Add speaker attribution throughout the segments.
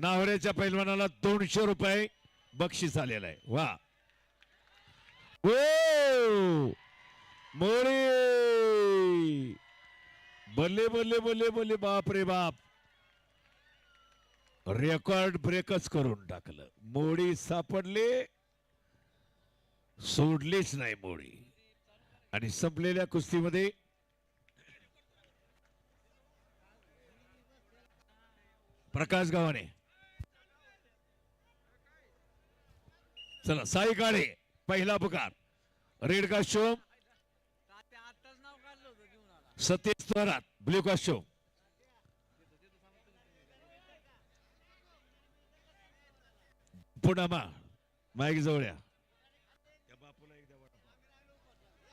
Speaker 1: नावऱ्याच्या पैलवानाला दोनशे रुपये बक्षीस आलेलं आहे. वा. ओ! मोरे! बल्ले बल्ले बल्ले बल्ले बाप रे बाप. रेकॉर्ड ब्रेकच करून टाकलं. मोडी सापडले सोडलीच नाही मोडी आणि संपलेल्या कुस्तीमध्ये प्रकाश गावाने चला साई काळे पहिला पुकार red costume Satish Thorat blue costume पुणामा mike जवळ्या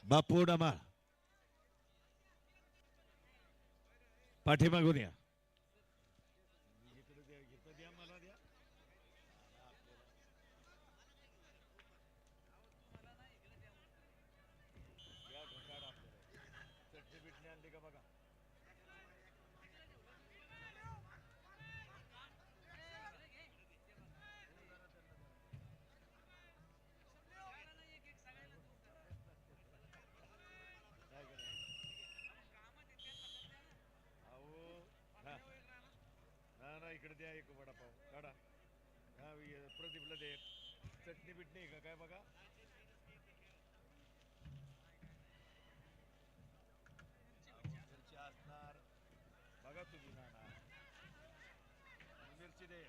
Speaker 1: बापू डामा पाठीमागून या इकडे द्या एक वडापाव. काढा हा इ- प्रदीपला दे. चटणी बिटणी का? काय बघा. असणार. बघा तुम्ही ना मिरची दे.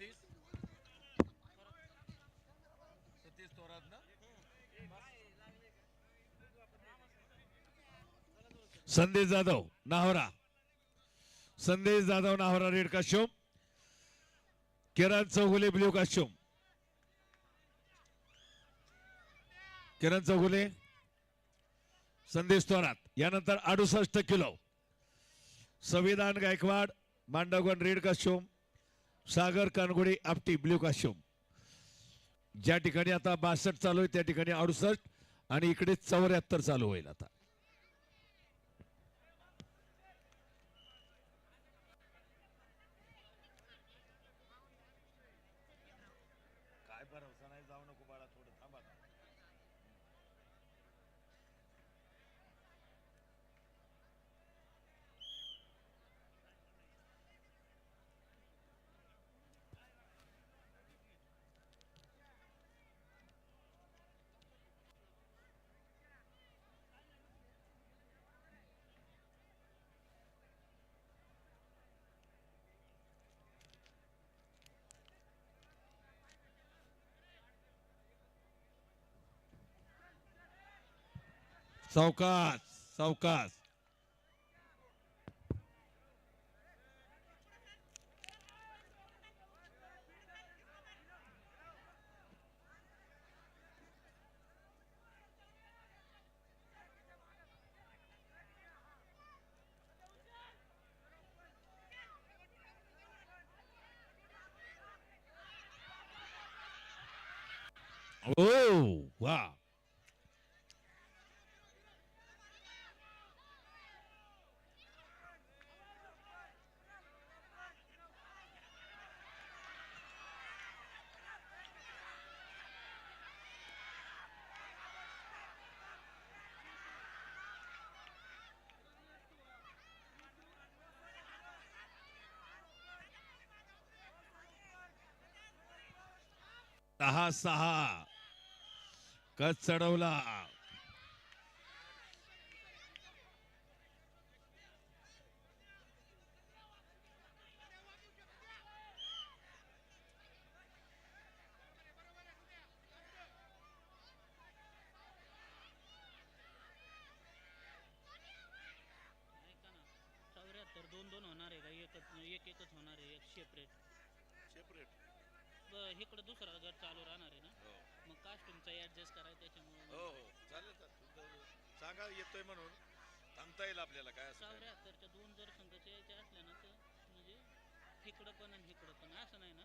Speaker 1: सतीश सतीश थोरात ना? संदेश जाधव नाहोरा. संदेश जाधव नाहोरा रेड काश्योम किरण चौगुले ब्ल्यू काश्यम किरण चौगुले. संदेश थोरात यानंतर अडुसष्ट किलो. संविधान गायकवाड मांडवगण रेड काश्योम सागर कानगुडे आपटी ब्ल्यू काश्योम ज्या ठिकाणी आता बासष्ट चालू आहे त्या ठिकाणी अडुसष्ट आणि इकडे चौऱ्याहत्तर चालू होईल आता. सावकाश सावकाश ओ वा सहा सहा कच चढवला.
Speaker 2: चौऱ्याहत्तर दोन दोन होणार आहे का? एकच एक एकच होणार आहे एक सेपरेट
Speaker 3: सेपरेट
Speaker 2: इकडं दुसरा गट चालू राहणार आहे ना
Speaker 3: हो
Speaker 2: मग कास्ट्यूमचा ऍडजस्ट करायचं त्याच्यामुळे
Speaker 3: हो हो चालेल चालेल सांगा येतोय म्हणून थांबता येईल आपल्याला काय असं
Speaker 2: दोन जर संघाचे यायचे असल्या ना तर म्हणजे पण आणि इकडं पण. असं नाही ना?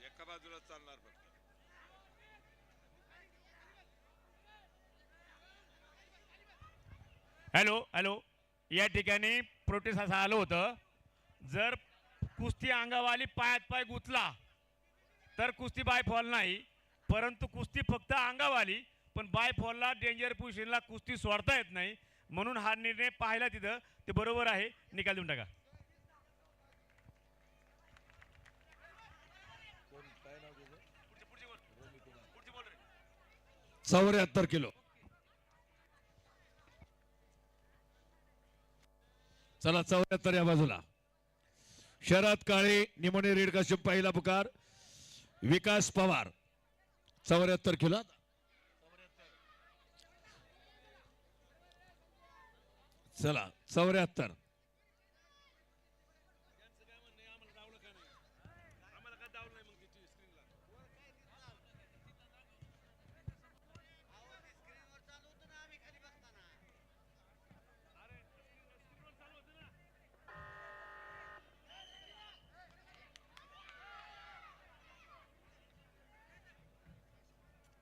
Speaker 3: एका बाजूला चालणार फक्त.
Speaker 4: Hello hello. या ठिकाणी प्रोटेस्ट असं आलं होतं. जर कुस्ती अंगावाली पायात पाय गुचला तर कुस्ती बाय फॉल नाही. परंतु कुस्ती फक्त अंगावाली पण बाय फॉलला डेंजर पोझिशनला कुस्ती सोडता येत नाही. म्हणून हा निर्णय पाहिला तिथं. ते बरोबर आहे. निकाल देऊन टाका.
Speaker 1: चौऱ्याहत्तर किलो. चला चौऱ्याहत्तर या बाजूला. शरद काळे निमोनी रेड कश्यप पहिला पुकार. विकास पवार चौऱ्याहत्तर किलो. चला चौऱ्याहत्तर.